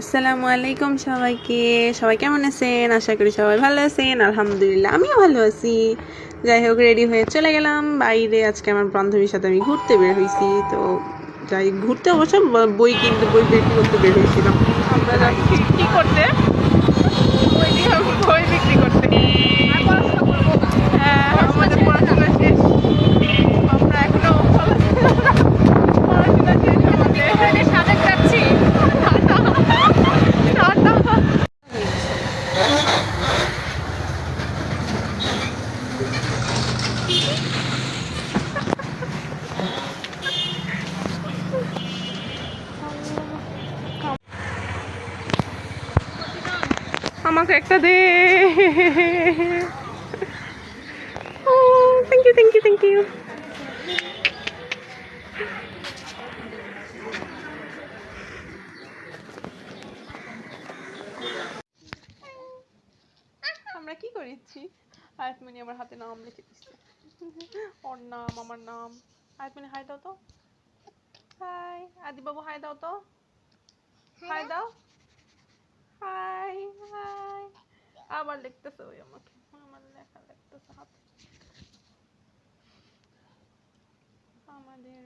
আসসালামু আলাইকুম সবাইকে। সবাই কেমন আছেন? আশা করি সবাই ভালো আছেন। আলহামদুলিল্লাহ, আমিও ভালো আছি। যাই হোক রেডি হয়ে চলে গেলাম। বাইরে আজকে আমার বান্ধবীর সাথে আমি ঘুরতে বের হয়েছি। তো যাই, ঘুরতে অবশ্য বই কিনতে, বই বিক্রি করতে বের হয়েছিলাম। আমরা করতে বই দিয়ে বই বিক্রি করতে হ্যাঁ আমাদের পড়াশোনা শেষ আমরা এখনও পড়াশোনা শেষ আমাদের সাবেক যাচ্ছি টাটা আমাকে একটা দে। ও thank you thank you thank you আমরা কি করেছি? আয়াতমণি আমার হাতে নাম লিখে দিচ্ছে ওর নাম, আমার নাম। আয়াতমণি, হাই দাও তো। হাই। আদিবাবু, হাই দাও তো। হাই দাও হাই হাই আবার লিখতেছে ওই আমাকে। আমার লেখা লিখতেছে হাতে। আমাদের